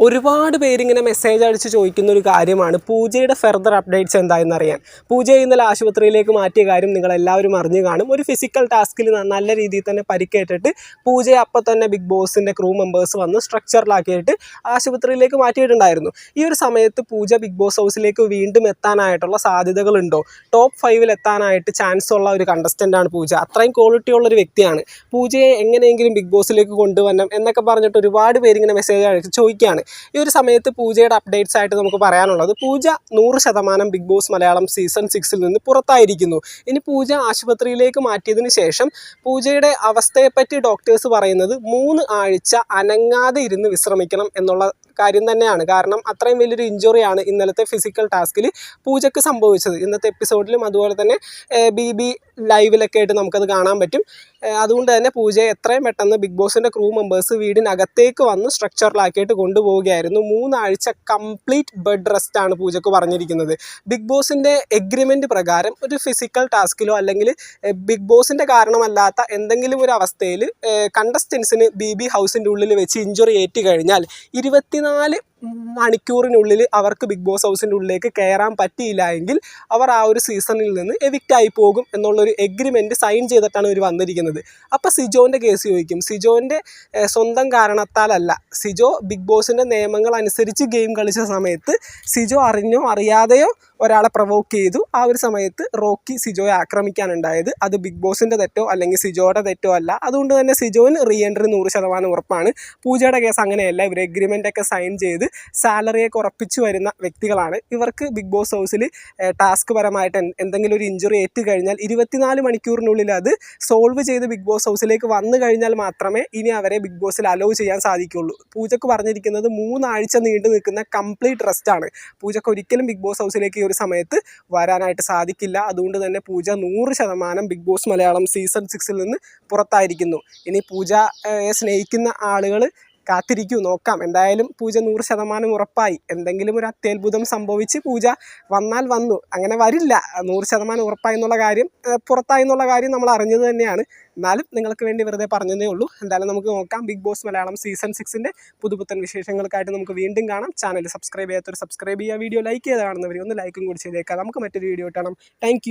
ഒരുപാട് പേരിങ്ങനെ മെസ്സേജ് അടിച്ച് ചോദിക്കുന്ന ഒരു കാര്യമാണ്. പൂജയുടെ ഫെർദർ അപ്ഡേറ്റ്സ് എന്തായെന്ന് അറിയാൻ പൂജ ഇന്നലെ ആശുപത്രിയിലേക്ക് മാറ്റിയ കാര്യം നിങ്ങൾ എല്ലാവരും അറിഞ്ഞു കാണും. ഒരു ഫിസിക്കൽ ടാസ്കിൽ നല്ല രീതിയിൽ തന്നെ പരിക്കേറ്റിട്ട് പൂജയെ അപ്പം തന്നെ ബിഗ് ബോസിന്റെ ക്രൂ മെമ്പേഴ്സ് വന്ന് സ്ട്രക്ചറിലാക്കിയിട്ട് ആശുപത്രിയിലേക്ക് മാറ്റിയിട്ടുണ്ടായിരുന്നു. ഈ ഒരു സമയത്ത് പൂജ ബിഗ് ബോസ് ഹൗസിലേക്ക് വീണ്ടും എത്താനായിട്ടുള്ള സാധ്യതകളുണ്ടോ? ടോപ്പ് ഫൈവിൽ എത്താനായിട്ട് ചാൻസ് ഉള്ള ഒരു കണ്ടസ്റ്റന്റാണ് പൂജ. അത്രയും ക്വാളിറ്റി ഉള്ള ഒരു വ്യക്തിയാണ്. പൂജയെ എങ്ങനെയെങ്കിലും ബിഗ് ബോസിലേക്ക് കൊണ്ടുവരണം എന്നൊക്കെ പറഞ്ഞിട്ട് ഒരുപാട് പേരിങ്ങനെ മെസ്സേജ് അയച്ച് ചോദിക്കുകയാണ് ഈ ഒരു സമയത്ത് പൂജയുടെ അപ്ഡേറ്റ്സ് ആയിട്ട് നമുക്ക് പറയാനുള്ളത് പൂജ നൂറ് ശതമാനം ബിഗ് ബോസ് മലയാളം സീസൺ സിക്സിൽ നിന്ന് പുറത്തായിരിക്കുന്നു. ഇനി പൂജ ആശുപത്രിയിലേക്ക് മാറ്റിയതിന് ശേഷം പൂജയുടെ അവസ്ഥയെപ്പറ്റി ഡോക്ടേഴ്സ് പറയുന്നത് മൂന്ന് ആഴ്ച അനങ്ങാതെ ഇരുന്ന് വിശ്രമിക്കണം എന്നുള്ള കാര്യം തന്നെയാണ്. കാരണം അത്രയും വലിയൊരു ഇഞ്ചുറിയാണ് ഇന്നലത്തെ ഫിസിക്കൽ ടാസ്കിൽ പൂജയ്ക്ക് സംഭവിച്ചത്. ഇന്നത്തെ എപ്പിസോഡിലും അതുപോലെ തന്നെ ബി ബി ലൈവിലൊക്കെ ആയിട്ട് നമുക്കത് കാണാൻ പറ്റും. അതുകൊണ്ട് തന്നെ പൂജയെ എത്രയും പെട്ടെന്ന് ബിഗ് ബോസിന്റെ ക്രൂ മെമ്പേഴ്സ് വീടിനകത്തേക്ക് വന്ന് സ്ട്രക്ചറിലാക്കിയിട്ട് കൊണ്ടുപോവുകയായിരുന്നു. മൂന്നാഴ്ച കംപ്ലീറ്റ് ബെഡ് റെസ്റ്റ് ആണ് പൂജക്ക് പറഞ്ഞിരിക്കുന്നത്. ബിഗ് ബോസിന്റെ എഗ്രിമെന്റ് പ്രകാരം ഒരു ഫിസിക്കൽ ടാസ്കിലോ അല്ലെങ്കിൽ ബിഗ് ബോസിന്റെ കാരണമല്ലാത്ത എന്തെങ്കിലും ഒരു അവസ്ഥയിൽ കണ്ടസ്റ്റൻസിന് ബി ബി ഹൗസിന്റെ ഉള്ളിൽ വെച്ച് ഇഞ്ചുറി ഏറ്റ് കഴിഞ്ഞാൽ ഇരുപത്തിനാല് മണിക്കൂറിനുള്ളിൽ അവർക്ക് ബിഗ് ബോസ് ഹൗസിന്റെ ഉള്ളിലേക്ക് കയറാൻ പറ്റിയില്ല എങ്കിൽ അവർ ആ ഒരു സീസണിൽ നിന്ന് എവിക്റ്റായി പോകും എന്നുള്ളൊരു എഗ്രിമെന്റ് സൈൻ ചെയ്തിട്ടാണ് ഇവർ വന്നിരിക്കുന്നത്. അപ്പോൾ സിജോന്റെ കേസ് ചോദിക്കും. സിജോന്റെ സ്വന്തം കാരണത്താലല്ല. സിജോ ബിഗ് ബോസിന്റെ നിയമങ്ങൾ അനുസരിച്ച് ഗെയിം കളിച്ച സമയത്ത് സിജോ അറിഞ്ഞോ അറിയാതെയോ ഒരാളെ പ്രൊവോക്ക് ചെയ്തു. ആ ഒരു സമയത്ത് റോക്കി സിജോയെ ആക്രമിക്കാനുണ്ടായത്. അത് ബിഗ് ബോസിന്റെ തെറ്റോ അല്ലെങ്കിൽ സിജോയുടെ തെറ്റോ അല്ല. അതുകൊണ്ട് തന്നെ സിജോന് റീ എൻട്രി നൂറ് ശതമാനം ഉറപ്പാണ്. പൂജയുടെ കേസ് അങ്ങനെയല്ല. ഇവർ എഗ്രിമെന്റ് ഒക്കെ സൈൻ ചെയ്ത് സാലറിയൊക്കെ ഉറപ്പിച്ചു വരുന്ന വ്യക്തികളാണ്. ഇവർക്ക് ബിഗ് ബോസ് ഹൗസിൽ ടാസ്ക് പരമായിട്ട് എന്തെങ്കിലും ഒരു ഇഞ്ചുറി ഏറ്റ് കഴിഞ്ഞാൽ ഇരുപത്തിനാല് മണിക്കൂറിനുള്ളിൽ അത് സോൾവ് ചെയ്ത് ബിഗ് ബോസ് ഹൗസിലേക്ക് വന്നു കഴിഞ്ഞാൽ മാത്രമേ ഇനി അവരെ ബിഗ് ബോസിൽ അലോ ചെയ്യാൻ സാധിക്കുള്ളൂ പൂജക്ക് പറഞ്ഞിരിക്കുന്നത് മൂന്നാഴ്ച നീണ്ടു നിൽക്കുന്ന കംപ്ലീറ്റ് റെസ്റ്റാണ് പൂജക്ക് ഒരിക്കലും ബിഗ് ബോസ് ഹൗസിലേക്ക് ഒരു സമയത്ത് വരാനായിട്ട് സാധിക്കില്ല. അതുകൊണ്ട് തന്നെ പൂജ നൂറ് ശതമാനം ബിഗ് ബോസ് മലയാളം സീസൺ സിക്സിൽ നിന്ന് പുറത്തായിരിക്കുന്നു. ഇനി പൂജയെ സ്നേഹിക്കുന്ന ആളുകൾ കാത്തിരിക്കൂ നോക്കാം. എന്തായാലും പൂജ നൂറ് ശതമാനം ഉറപ്പായി. എന്തെങ്കിലും ഒരു അത്യത്ഭുതം സംഭവിച്ച് പൂജ വന്നാൽ വന്നു. അങ്ങനെ വരില്ല. നൂറ് ശതമാനം ഉറപ്പായി എന്നുള്ള കാര്യം പുറത്തായി എന്നുള്ള കാര്യം നമ്മൾ അറിഞ്ഞത് തന്നെയാണ്. എന്നാലും നിങ്ങൾക്ക് വേണ്ടി വെറുതെ പറഞ്ഞതേ ഉള്ളൂ. എന്തായാലും നമുക്ക് നോക്കാം. ബിഗ് ബോസ് മലയാളം സീസൺ സിക്സിന്റെ പുതുപുത്തൻ വിശേഷങ്ങൾക്കായിട്ട് നമുക്ക് വീണ്ടും കാണാം. ചാനൽ സബ്സ്ക്രൈബ് ചെയ്യാത്തൊരു സബ്സ്ക്രൈബ് ചെയ്യുക വീഡിയോ ലൈക്ക് ചെയ്ത് കാണുന്നവർ ഒന്ന് ലൈക്കും കൂടി ചെയ്തേക്കാം. നമുക്ക് മറ്റൊരു വീഡിയോ കിട്ടണം താങ്ക്